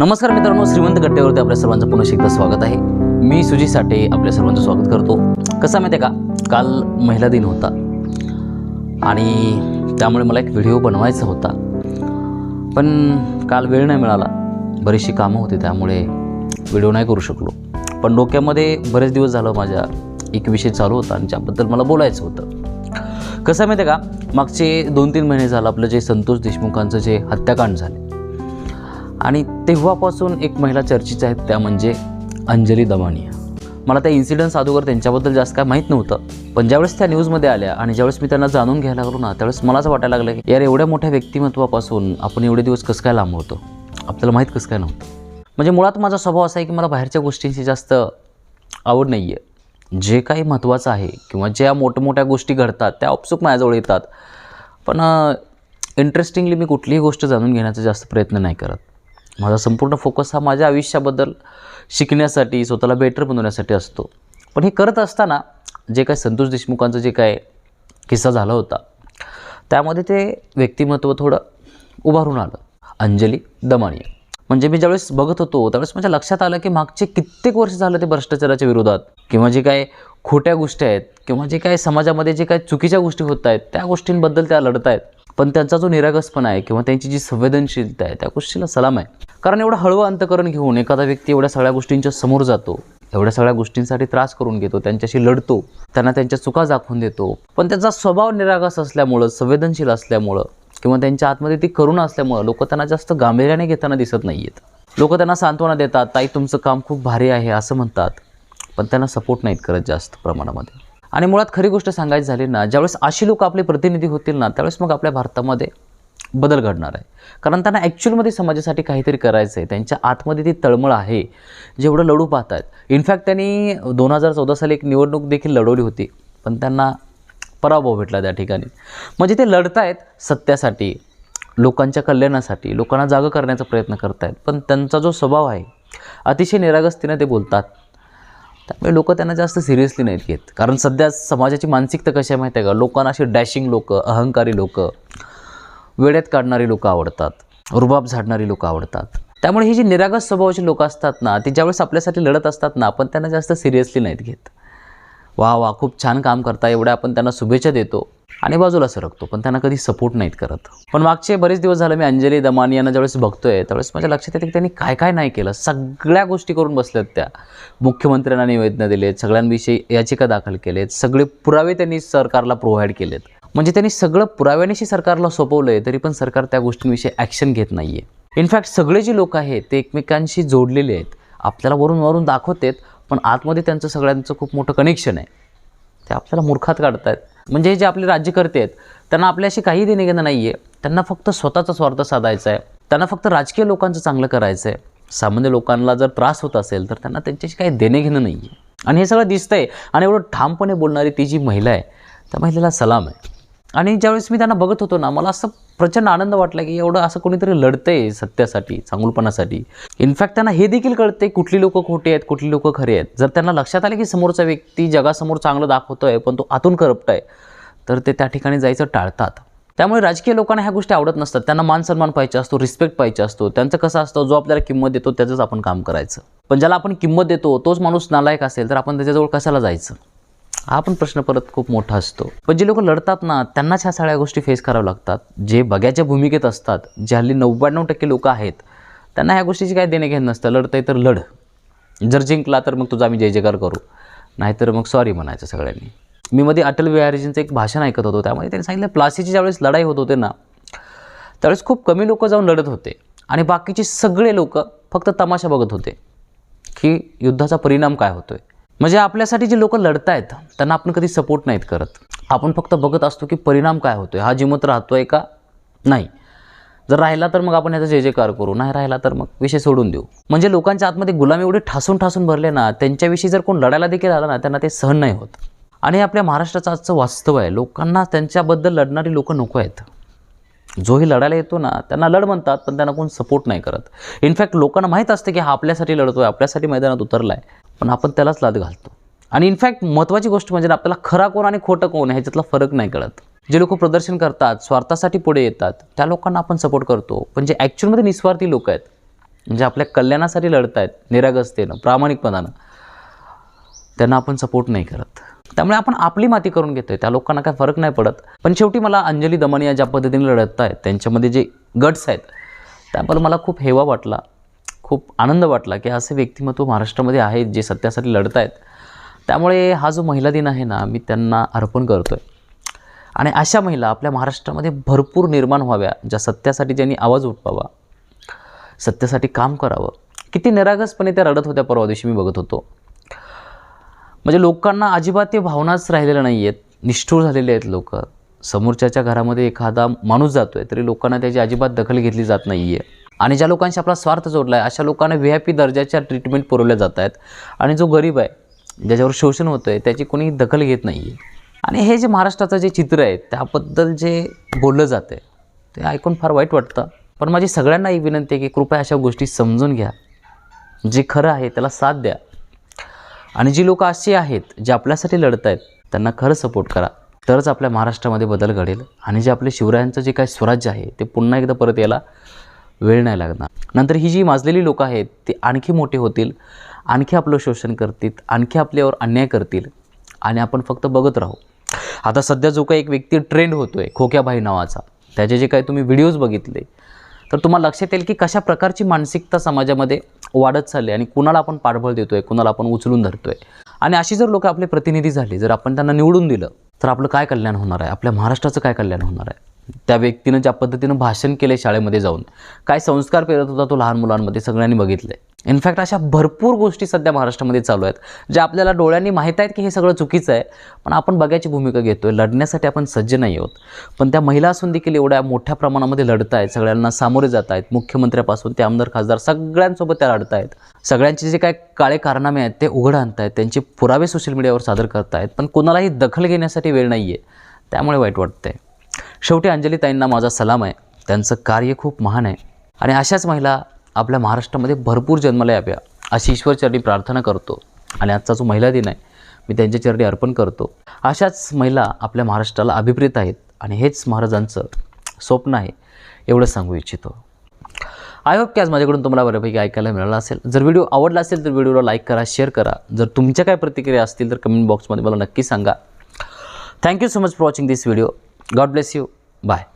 नमस्कार मित्रांनो श्रीमंत गट्ट्यावरती आपल्या सर्वांचं पुन्हा एकदा स्वागत आहे. मी सुजी साठे आपल्या सर्वांचं स्वागत करतो. कसं माहिती आहे का? काल महिला दिन होता आणि त्यामुळे मला एक व्हिडिओ बनवायचा होता. पण काल वेळ नाही मिळाला. बरीचशी कामं होती त्यामुळे व्हिडिओ नाही करू शकलो. पण डोक्यामध्ये बरेच दिवस झालं माझ्या एक विषय चालू होता आणि ज्याबद्दल मला बोलायचं होतं. कसं आहे माहिती आहे का? मागचे दोन तीन महिने झालं आपलं जे संतोष देशमुखांचं जे हत्याकांड झाले आणि तेव्हापासून एक महिला चर्चेत आहेत त्या म्हणजे अंजली दमानिया. मला त्या इन्सिडन्स अगोदर त्यांच्याबद्दल जास्त काय माहीत नव्हतं पण ज्यावेळेस त्या न्यूजमध्ये आल्या आणि ज्यावेळेस मी त्यांना जाणून घ्यायला लागलो ना त्यावेळेस मला असं वाटायला लागलं की यार एवढ्या मोठ्या व्यक्तिमत्वापासून आपण एवढे दिवस कसं काय लांब होतो? आपल्याला माहीत कसं काय नव्हतं? म्हणजे मुळात माझा स्वभाव असा आहे की मला बाहेरच्या गोष्टींची जास्त आवड नाही आहे जे काही महत्त्वाचं आहे किंवा ज्या मोठमोठ्या गोष्टी घडतात त्या अपसूक माझ्याजवळ येतात. पण इंटरेस्टिंगली मी कुठलीही गोष्ट जाणून घेण्याचा जास्त प्रयत्न नाही करत. माझा संपूर्ण फोकस हा माझ्या आयुष्याबद्दल शिकण्यासाठी स्वतःला बेटर बनवण्यासाठी असतो. पण हे करत असताना जे काय संतोष देशमुखांचं जे काय किस्सा झाला होता त्यामध्ये ते व्यक्तिमत्व थोडं उभारून आलं. अंजली दमानिया. म्हणजे मी ज्यावेळेस बघत होतो त्यावेळेस माझ्या लक्षात आलं की मागचे कित्येक वर्ष झालं ते भ्रष्टाचाराच्या विरोधात. किंवा जे काय खोट्या गोष्टी आहेत किंवा जे काय समाजामध्ये जे काय चुकीच्या गोष्टी होत आहेत त्या गोष्टींबद्दल त्या लढत आहेत. पण त्यांचा जो निरागसपणा आहे किंवा त्यांची जी संवेदनशीलता आहे त्या गोष्टीला सलाम आहे. कारण एवढं हळवं अंतकरण घेऊन एखादा व्यक्ती एवढ्या सगळ्या गोष्टींच्या समोर जातो एवढ्या सगळ्या गोष्टींसाठी त्रास करून घेतो त्यांच्याशी लढतो त्यांना त्यांच्या चुका दाखवून देतो. पण त्यांचा स्वभाव निरागस असल्यामुळं संवेदनशील असल्यामुळं किंवा त्यांच्या आतमध्ये ती करुणा असल्यामुळं लोक त्यांना जास्त गांभीर्याने घेताना दिसत नाही आहेत लोक त्यांना सांत्वना देतात ताई तुमचं काम खूप भारी आहे असं म्हणतात. पण त्यांना सपोर्ट नाहीत करत जास्त प्रमाणामध्ये. आणि मुळात खरी गोष्ट सांगायची झाली ना ज्यावेळेस अशी लोक आपले प्रतिनिधी होतील ना त्यावेळेस मग आपल्या भारतामध्ये बदल घडणार आहे. कारण त्यांना ॲक्च्युअलमध्ये समाजासाठी काहीतरी करायचं आहे त्यांच्या आतमध्ये ती तळमळ आहे. जेवढं लढू पाहतात इनफॅक्ट त्यांनी दोन हजार चौदा साली एक निवडणूक देखील लढवली होती. पण त्यांना पराभव भेटला त्या ठिकाणी. म्हणजे ते लढत आहेत सत्यासाठी लोकांच्या कल्याणासाठी लोकांना जागं करण्याचा प्रयत्न करत आहेत पण त्यांचा जो स्वभाव आहे अतिशय निरागस्तीनं ते बोलतात. त्यामुळे लोक त्यांना जास्त सिरियसली नाहीत घेत. कारण सध्या समाजाची मानसिकता कशी आहे माहिती आहे का? लोकांना अशी डॅशिंग लोक अहंकारी लोक वेळेत काढणारी लोक आवडतात रुबाब झाडणारी लोक आवडतात. त्यामुळे ही जी निरागस स्वभावाची लोक असतात ना ती ज्यावेळेस आपल्यासाठी लढत असतात ना आपण त्यांना जास्त सिरियसली नाहीत घेत. वा वा खूप छान काम करता एवढ्या आपण त्यांना शुभेच्छा देतो आणि बाजूला सरकतो पण त्यांना कधी सपोर्ट नाहीत करत. पण मागचे बरेच दिवस झाले मी अंजली दमानी यांना ज्यावेळेस बघतोय त्यावेळेस माझ्या लक्षात येते की त्यांनी काय काय नाही केलं. सगळ्या गोष्टी करून बसल्यात त्या. मुख्यमंत्र्यांना निवेदनं दिलेत सगळ्यांविषयी याचिका दाखल केलेत सगळे पुरावे त्यांनी सरकारला प्रोव्हाइड केलेत. म्हणजे त्यांनी सगळं पुराव्यानिशी सरकारला सोपवलं आहे तरी पण सरकार त्या गोष्टींविषयी ॲक्शन घेत नाही आहे इनफॅक्ट सगळे जे लोक आहेत ते एकमेकांशी जोडलेले आहेत. आपल्याला वरून वरून दाखवतात पण आतमध्ये त्यांचं सगळ्यांचं खूप मोठं कनेक्शन आहे. ते आपल्याला मूर्खात काढतायत. म्हणजे हे जे आपले राज्यकर्ते आहेत त्यांना आपल्याशी काही देणे घेणं नाही आहे त्यांना फक्त स्वतःचा स्वार्थ साधायचा आहे. त्यांना फक्त राजकीय लोकांचं चांगलं करायचं आहे सामान्य लोकांना जर त्रास होत असेल तर त्यांना त्यांच्याशी काही देणे घेणं नाही आहे आणि हे सगळं दिसतंय. आणि एवढं ठामपणे बोलणारी ती जी महिला आहे त्या महिलेला सलाम आहे. आणि ज्यावेळेस मी त्यांना बघत होतो ना मला असं प्रचंड आनंद वाटला की एवढं असं कोणीतरी लढतंय सत्यासाठी चांगलपणासाठी. इनफॅक्ट त्यांना हे देखील कळते कुठली लोकं खोटी आहेत कुठली लोकं खरे आहेत. जर त्यांना लक्षात आले की समोरचा व्यक्ती जगासमोर चांगलं दाखवतो आहे पण तो आतून करप्ट आहे तर ते त्या ठिकाणी जायचं टाळतात. त्यामुळे राजकीय लोकांना ह्या गोष्टी आवडत नसतात. त्यांना मान सन्मान पाहिजे असतो रिस्पेक्ट पाहिजे असतो. त्यांचं कसं असतं जो आपल्याला किंमत देतो त्याचंच आपण काम करायचं. पण ज्याला आपण किंमत देतो तोच माणूस नालायक असेल तर आपण त्याच्याजवळ कशाला जायचं? हा पण प्रश्न परत खूप मोठा असतो. पण जे लोक लढतात ना त्यांनाच ह्या सगळ्या गोष्टी फेस कराव्या लागतात. जे बघ्याच्या भूमिकेत असतात जे हल्ली नव्याण्णव टक्के लोक आहेत त्यांना ह्या गोष्टीची काय देणे घेणं नसतं. लढतंय तर लढ. जर जिंकला तर मग तुझा आम्ही जय जयकार करू. नाहीतर मग सॉरी म्हणायचं सगळ्यांनी. मी मध्ये अटल बिहारीजींचं एक भाषण ऐकत होतो. त्यामध्ये त्यांनी सांगितलं प्लासीची ज्यावेळेस लढाई होत होते ना त्यावेळेस खूप कमी लोक जाऊन लढत होते. आणि बाकीचे सगळे लोक फक्त तमाशा बघत होते की युद्धाचा परिणाम काय होतोय. म्हणजे आपल्यासाठी जे लोक लढत आहेत त्यांना आपण कधी सपोर्ट नाहीत करत. आपण फक्त बघत असतो की परिणाम काय होतोय. हा जिमत राहतोय का? नाही. जर राहिला तर मग आपण याचा जे जयकार करू नाही राहिला तर मग विषय सोडून देऊ. म्हणजे लोकांच्या आतमध्ये गुलाम एवढे ठासून ठासून भरले ना त्यांच्याविषयी जर कोण लढायला देखील आला ना त्यांना ते सहन नाही होत. आणि हे आपल्या महाराष्ट्राचं आजचं वास्तव आहे. लोकांना त्यांच्याबद्दल लढणारी लोक नको आहेत. जोही लढायला येतो ना त्यांना लढ म्हणतात पण त्यांना कोण सपोर्ट नाही करत. इनफॅक्ट लोकांना माहीत असते की हा आपल्यासाठी लढतो आहे आपल्यासाठी मैदानात उतरला आहे पण आपण त्यालाच लाद घालतो. आणि इनफॅक्ट महत्त्वाची गोष्ट म्हणजे ना, आपल्याला खरा कोण आणि खोटं कोण ह्याच्यातला फरक नाही कळत. जे लोक प्रदर्शन करतात स्वार्थासाठी पुढे येतात त्या लोकांना आपण सपोर्ट करतो. पण जे ॲक्च्युअलमध्ये निस्वार्थी लोक आहेत म्हणजे आपल्या कल्याणासाठी लढत आहेत निरागसतेनं प्रामाणिकपणानं त्यांना आपण सपोर्ट नाही करत. त्यामुळे आपण आपली माती करून घेतो आहे त्या लोकांना काय फरक नाही पडत. पण शेवटी मला अंजली दमनिया ज्या पद्धतीने लढत आहेत त्यांच्यामध्ये जे गट्स आहेत त्याबद्दल मला खूप हेवा वाटला. खूप आनंद वाटला की असे व्यक्तिमत्व महाराष्ट्रामध्ये आहेत जे सत्यासाठी लढत आहेत त्यामुळे हा जो महिला दिन आहे ना मी त्यांना अर्पण करतो आहे आणि अशा महिला आपल्या महाराष्ट्रामध्ये भरपूर निर्माण व्हाव्या ज्या सत्यासाठी ज्यांनी आवाज उठवावा सत्यासाठी काम करावं. किती निरागसपणे त्या रडत होत्या परवा दिवशी मी बघत होतो. म्हणजे लोकांना अजिबात ते भावनाच राहिलेल्या नाही आहेत निष्ठूर झालेले आहेत लोक. समोरच्याच्या घरामध्ये एखादा माणूस जातो आहे तरी लोकांना त्याची अजिबात दखल घेतली जात नाही आहे आणि ज्या लोकांशी आपला स्वार्थ जोडला आहे अशा लोकांना व्ही आय पी दर्जाच्या ट्रीटमेंट पुरवल्या जात आहेत आणि जो गरीब आहे ज्याच्यावर शोषण होतं आहे त्याची कोणी दखल घेत नाही आहे आणि हे जे महाराष्ट्राचं जे चित्र आहे त्याबद्दल जे बोललं जातं आहे ते ऐकून फार वाईट वाटतं. पण माझी सगळ्यांना एक विनंती आहे की कृपया अशा गोष्टी समजून घ्या. जे खरं आहे त्याला साथ द्या. आणि जी लोकं अशी आहेत जे आपल्यासाठी लढत आहेत त्यांना खरं सपोर्ट करा. तरच आपल्या महाराष्ट्रामध्ये बदल घडेल. आणि जे आपले शिवरायांचं जे काही स्वराज्य आहे ते पुन्हा एकदा परत यायला वेळ नाही लागणार. नंतर ही जी माजलेली लोकं आहेत ती आणखी मोठे होतील आणखी आपलं शोषण करतील आणखी आपल्यावर अन्याय करतील आणि आपण फक्त बघत राहू. आता सध्या जो काही एक व्यक्ती ट्रेंड होतो आहे खोक्याबाई नावाचा त्याचे जे काही तुम्ही व्हिडिओज बघितले तर तुम्हाला लक्षात येईल की कशा प्रकारची मानसिकता समाजामध्ये वाढत चालली आणि कुणाला आपण पाठबळ देतो आहे कुणाला आपण उचलून धरतो आहे आणि अशी जर लोक आपले प्रतिनिधी झाली जर आपण त्यांना निवडून दिलं तर आपलं काय कल्याण होणार आहे? आपल्या महाराष्ट्राचं काय कल्याण होणार आहे? त्या व्यक्तीनं ज्या पद्धतीनं भाषण केले शाळेमध्ये जाऊन काय संस्कार पेरत होता तो लहान मुलांमध्ये सगळ्यांनी बघितलं आहे इनफॅक्ट अशा भरपूर गोष्टी सध्या महाराष्ट्रामध्ये चालू आहेत ज्या आपल्याला डोळ्यांनी माहीत आहेत की हे सगळं चुकीचं आहे पण आपण बघायची भूमिका घेतो आहे लढण्यासाठी आपण सज्ज नाही आहोत. पण त्या महिला असून देखील एवढ्या मोठ्या प्रमाणामध्ये लढत आहेत सगळ्यांना सामोरे जात आहेत मुख्यमंत्र्यापासून ते आमदार खासदार सगळ्यांसोबत त्या लढत आहेत. सगळ्यांचे जे काय काळे कारनामे आहेत ते उघड आणत आहेत त्यांचे पुरावे सोशल मीडियावर सादर करत आहेत पण कोणालाही दखल घेण्यासाठी वेळ नाही आहे त्यामुळे वाईट वाटतं आहे शेवटी अंजलीताईंना माझा सलाम आहे. त्यांचं कार्य खूप महान आहे. आणि अशाच महिला आपल्या महाराष्ट्रामध्ये भरपूर जन्माला याव्या अशी ईश्वरचरणी प्रार्थना करतो. आणि आजचा जो महिला दिन आहे मी त्यांच्या चरणी अर्पण करतो. अशाच महिला आपल्या महाराष्ट्राला अभिप्रेत आहेत. आणि हेच महाराजांचं स्वप्न आहे एवढं सांगू इच्छितो. आय होप की आज माझ्याकडून तुम्हाला बऱ्यापैकी ऐकायला मिळालं असेल. जर व्हिडिओ आवडला असेल तर व्हिडिओला लाईक करा शेअर करा. जर तुमच्या काय प्रतिक्रिया असतील तर कमेंट बॉक्समध्ये मला नक्की सांगा. Thank you so much for watching this video God bless you. Bye.